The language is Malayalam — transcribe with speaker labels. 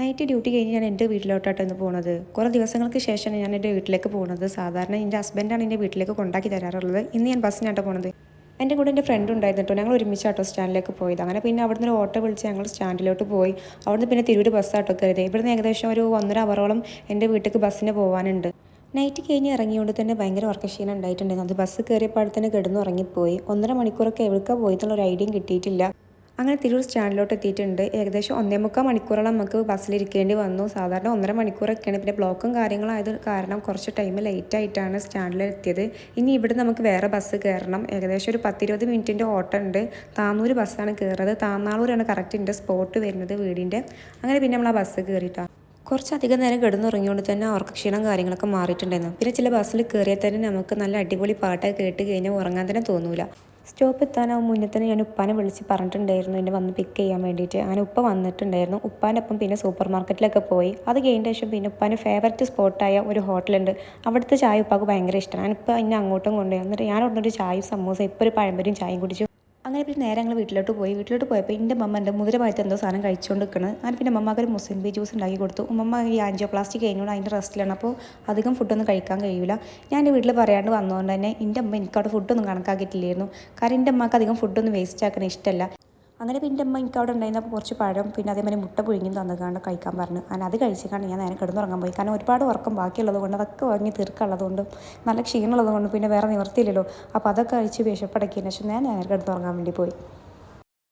Speaker 1: നൈറ്റ് ഡ്യൂട്ടി കഴിഞ്ഞ് ഞാൻ എന്റെ വീട്ടിലോട്ടാണ് ഇന്ന് പോകുന്നത് കുറേ ദിവസങ്ങൾക്ക് ശേഷമാണ് ഞാൻ എന്റെ വീട്ടിലേക്ക് പോകുന്നത് സാധാരണ എന്റെ ഹസ്ബൻഡാണ് എന്റെ വീട്ടിലേക്ക് കൊണ്ടാക്കി തരാറുള്ളത്. ഇന്ന് ഞാൻ ബസ്സിനാട്ടോ പോണത്. എന്റെ കൂടെ എന്റെ ഫ്രണ്ട് ഉണ്ടായിരുന്നു ഞങ്ങൾ ഒരുമിച്ച് ഓട്ടോ സ്റ്റാൻഡിലേക്ക് പോയത്. അങ്ങനെ പിന്നെ അവിടുന്ന് ഒരു ഓട്ടോ വിളിച്ച് ഞങ്ങൾ സ്റ്റാൻഡിലോട്ട് പോയി. അവിടുന്ന് പിന്നെ തിരൂർ ബസ് ആട്ടോ കയറിയത് ഇവിടുന്ന് ഏകദേശം ഒരു ഒന്നര അവറോളം എന്റെ വീട്ടിലേക്ക് ബസ്സിന് പോകാനുണ്ട് നൈറ്റ് കഴിഞ്ഞ് ഇറങ്ങിയോണ്ട് തന്നെ ഭയങ്കര ഉറക്കക്ഷീണം ഉണ്ടായിട്ടുണ്ടായിരുന്നു അത് ബസ് കയറിയപ്പോൾ തന്നെ കിടന്നു ഉറങ്ങിപ്പോയി ഒന്നര മണിക്കൂറൊക്കെ എവിടേക്കാണ് പോയി എന്നുള്ള ഒരു ഐഡിയയും കിട്ടിയിട്ടില്ല. അങ്ങനെ തിരൂർ സ്റ്റാൻഡിലോട്ട് എത്തിയിട്ടുണ്ട്. ഏകദേശം ഒന്നേ മുക്കാൽ മണിക്കൂറോളം നമുക്ക് ബസ്സിലിരിക്കേണ്ടി വന്നു. സാധാരണ ഒന്നര മണിക്കൂറൊക്കെയാണ്. പിന്നെ ബ്ലോക്കും കാര്യങ്ങളായത് കാരണം കുറച്ച് ടൈം ലേറ്റായിട്ടാണ് സ്റ്റാൻഡിൽ എത്തിയത്. ഇനി ഇവിടെ നമുക്ക് വേറെ ബസ് കയറണം. ഏകദേശം ഒരു പത്തിരുപത് മിനിറ്റിന്റെ ഓട്ടം ഉണ്ട്. താന്നൂർ ബസ്സാണ് കയറുന്നത്. താന്നാളൂരാണ് കറക്റ്റ് എന്റെ സ്പോട്ട് വരുന്നത് വീടിന്റെ. അങ്ങനെ പിന്നെ നമ്മൾ ആ ബസ് കയറിയിട്ടാണ് കുറച്ചധികം നേരം കിടന്നുറങ്ങിയോണ്ട് തന്നെ അവർക്ക് ക്ഷീണം കാര്യങ്ങളൊക്കെ മാറിയിട്ടുണ്ടായിരുന്നു. പിന്നെ ചില ബസ്സിൽ കയറിയാൽ തന്നെ നമുക്ക് നല്ല അടിപൊളി പാട്ടൊക്കെ കേട്ട് കഴിഞ്ഞാൽ ഉറങ്ങാൻ തന്നെ തോന്നൂല. സ്റ്റോപ്പ് എത്താനാവും മുന്നേ തന്നെ ഞാൻ ഉപ്പാനെ വിളിച്ച് പറഞ്ഞിട്ടുണ്ടായിരുന്നു. എന്നെ വന്ന് പിക്ക് ചെയ്യാൻ വേണ്ടിയിട്ട്. അങ്ങനെ ഉപ്പ വന്നിട്ടുണ്ടായിരുന്നു. ഉപ്പാന്റെ ഒപ്പം പിന്നെ സൂപ്പർ മാർക്കറ്റിലൊക്കെ പോയി. അത് കഴിഞ്ഞ ശേഷം പിന്നെ ഉപ്പാന്റെ ഫേവററ്റ് സ്പോട്ടായ ഒരു ഹോട്ടലുണ്ട് അവിടുത്തെ ചായ ഉപ്പാക്ക് ഭയങ്കര ഇഷ്ടമാണ് ഞാനിപ്പോൾ എന്നെ അങ്ങോട്ടും കൊണ്ടുപോയി എന്നിട്ട് ഞാൻ ഉടനൊരു ചായയും സമൂസ ഇപ്പോൾ ഒരു പഴംപരിയും ചായയും കുടിച്ചു. അങ്ങനെ പിന്നെ നേരെ ഞങ്ങൾ വീട്ടിലോട്ട് പോയി. വീട്ടിലോട്ട് പോയപ്പോൾ എന്റെ മമ്മ എന്റെ മുതിരമായിട്ട് എന്തോ സാധനം കഴിച്ചുകൊണ്ട് നിൽക്കുന്നത് അങ്ങനെ പിന്നെ മമ്മക്ക് ഒരു മുസ്ലിം ബി ജ്യൂസ് ഉണ്ടാക്കി കൊടുത്തു. ഉമ്മ ഈ ആൻജിയോ പ്ലാസ്റ്റിക് കഴിഞ്ഞുകൊണ്ട് അതിന്റെ റെസ്റ്റിലാണ് അപ്പോൾ അധികം ഫുഡൊന്നും കഴിക്കാൻ കഴിയില്ല ഞാൻ എന്റെ വീട്ടിൽ പറയാണ്ട് വന്നതുകൊണ്ട് തന്നെ എന്റെ അമ്മ എനിക്കവിടെ ഫുഡൊന്നും കണക്കാക്കിയിട്ടില്ലായിരുന്നു. കാരണം എന്റെ അമ്മയ്ക്ക് അധികം ഫുഡൊന്നും വേസ്റ്റ് ആക്കണ ഇഷ്ടമല്ല അങ്ങനെ പിന്നെ അമ്മ എനിക്ക് അവിടെ ഉണ്ടായിരുന്നപ്പോൾ കുറച്ച് പഴം പിന്നെ അതേമാതിരി മുട്ട പുഴുങ്ങി തന്നുകാണ്ട് കഴിക്കാൻ പറഞ്ഞു. അങ്ങനെ അത് കഴിച്ചിട്ടാണ് ഞാൻ നേരെ കിടന്നുറങ്ങാൻ പോയി. കാരണം ഒരുപാട് ഉറക്കം ബാക്കിയുള്ളത് കൊണ്ട് അതൊക്കെ വാങ്ങി തീർക്കുള്ളത് കൊണ്ടും നല്ല ക്ഷീണമുള്ളത് കൊണ്ടും പിന്നെ വേറെ നിവർത്തിയില്ലല്ലോ അപ്പോൾ അതൊക്കെ കഴിച്ച് വിശപ്പടക്കിയതിന് ശേഷം ഞാൻ നേരെ കിടന്നുറങ്ങാൻ വേണ്ടി പോയി.